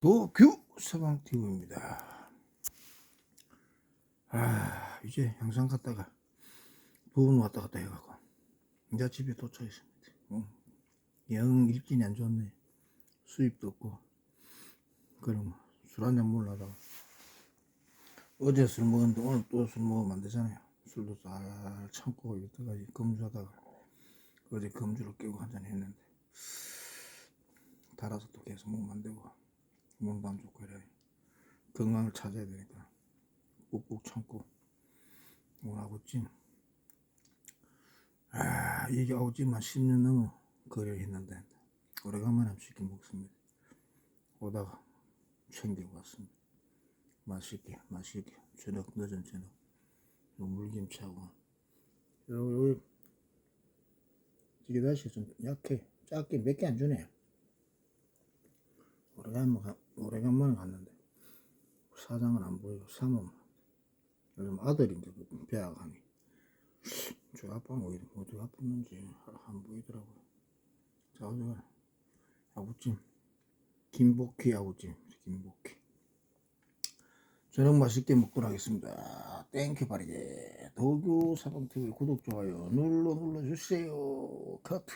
도규 서방TV입니다. 아, 이제 양산 갔다가 부분 왔다 갔다 해가고, 이제 집에 도착했습니다. 응. 영 일진이 안 좋네. 수입도 없고, 그럼 술 한잔 먹으려다가, 어제 술 먹었는데 오늘 또 술 먹으면 안 되잖아요. 술도 잘 참고 이때까지 검주하다가, 어제 검주를 깨고 한잔 했는데, 달아서 또 계속 먹으면 안 되고, 몸도 안 좋고 이래. 건강을 찾아야 되니까. 꾹꾹 참고 오늘 아구찜 아 이게 아구찜만 10년 넘어 거래 했는데 오래간만에 시켜 먹습니다. 오다가 챙기고 왔습니다. 맛있게 맛있게. 저녁 늦은 저녁. 요 물김치하고. 요, 요 이게 다시 좀 약해. 작게 몇 개 안 주네. 오래간만에, 가- 오래간만에 갔는데 사장은 안 보이고 사모만 요즘 이제 그 배아가니 저 아빠는 어디 어디 아팠는지 안 보이더라고요. 자 어제 아구찜. 김복희 아구찜. 김복희. 저녁 맛있게 먹도록 하겠습니다. 땡큐 바리게 도교 사방TV 구독 좋아요 눌러 눌러주세요. 커트